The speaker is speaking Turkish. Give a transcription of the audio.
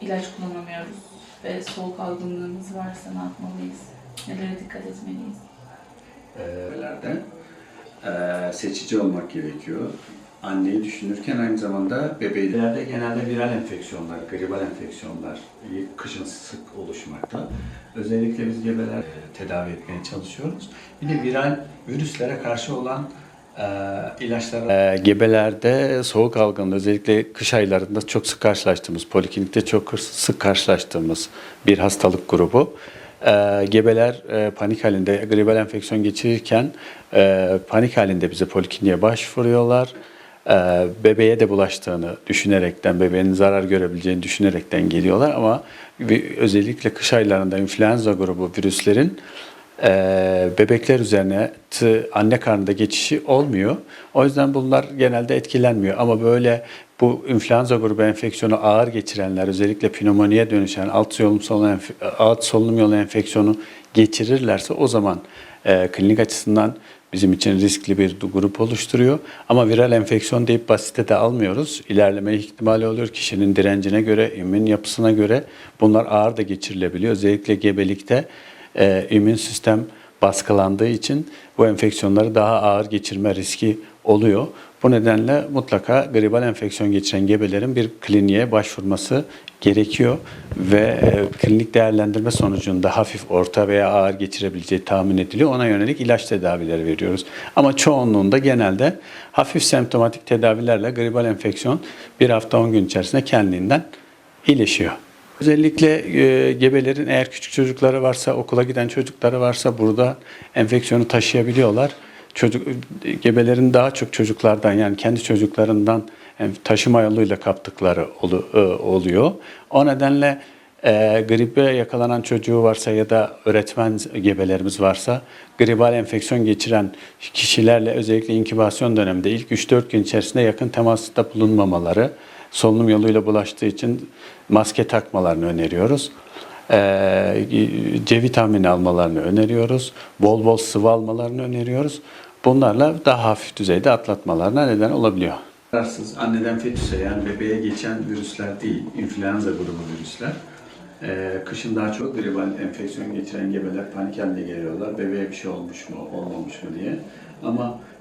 ilaç kullanamıyoruz ve soğuk algınlığımız varsa ne yapmalıyız? Nelere dikkat etmeliyiz? Eee, eee, seçici olmak gerekiyor. Anneyi düşünürken aynı zamanda bebeğlerde genelde viral enfeksiyonlar, gribal enfeksiyonlar kışın sık oluşmakta. Özellikle biz gebeler tedavi etmeye çalışıyoruz. Bir de viral virüslere karşı olan ilaçlar. gebelerde soğuk algınlığı özellikle kış aylarında çok sık karşılaştığımız, poliklinikte çok sık karşılaştığımız bir hastalık grubu. Eee, gebeler eee, panik halinde gribal enfeksiyon geçirirken eee, panik halinde bize polikliniğe başvuruyorlar. Bebeğe de bulaştığını düşünerekten, bebeğin zarar görebileceğini düşünerekten geliyorlar ama özellikle kış aylarında influenza grubu virüslerin eee, bebekler üzerine tı- anne karnında geçişi olmuyor. O yüzden bunlar genelde etkilenmiyor ama böyle bu influenza grubu enfeksiyonu ağır geçirenler özellikle pnömoniye dönüşen alt solunum yolu, alt solunum yolu enfeksiyonu geçirirlerse o zaman eee, klinik açısından bizim için riskli bir grup oluşturuyor. Ama viral enfeksiyon deyip basite de almıyoruz. İlerleme ihtimali oluyor. Kişinin direncine göre, immün yapısına göre bunlar ağır da geçirilebiliyor. Özellikle gebelikte e, immün sistem baskılandığı için bu enfeksiyonları daha ağır geçirme riski oluyor. Bu nedenle mutlaka gribal enfeksiyon geçiren gebelerin bir kliniğe başvurması gerekiyor ve e, klinik değerlendirme sonucunda hafif, orta veya ağır geçirebileceği tahmin ediliyor. Ona yönelik ilaç tedavileri veriyoruz. Ama çoğunluğunda genelde hafif semptomatik tedavilerle gribal enfeksiyon bir hafta 10 gün içerisinde kendiliğinden iyileşiyor. Özellikle e, gebelerin eğer küçük çocukları varsa, okula giden çocukları varsa burada enfeksiyonu taşıyabiliyorlar. Çocuk gebelerin daha çok çocuklardan yani kendi çocuklarından taşıma yoluyla kaptıkları olu- e, oluyor. O nedenle e, gribe yakalanan çocuğu varsa ya da öğretmen gebelerimiz varsa gribal enfeksiyon geçiren kişilerle özellikle inkübasyon döneminde ilk 3-4 gün içerisinde yakın temasta bulunmamaları, solunum yoluyla bulaştığı için maske takmalarını öneriyoruz. Ee, C vitamini almalarını öneriyoruz. Bol bol sıvı almalarını öneriyoruz. Bunlarla daha hafif düzeyde atlatmalarına neden olabiliyor. Zararsız anneden fetüse yani bebeğe geçen virüsler değil, influenza grubu virüsler. Ee, kışın daha çok gribal enfeksiyon geçiren gebeler panik halinde geliyorlar. Bebeğe bir şey olmuş mu, olmamış mı diye. Ama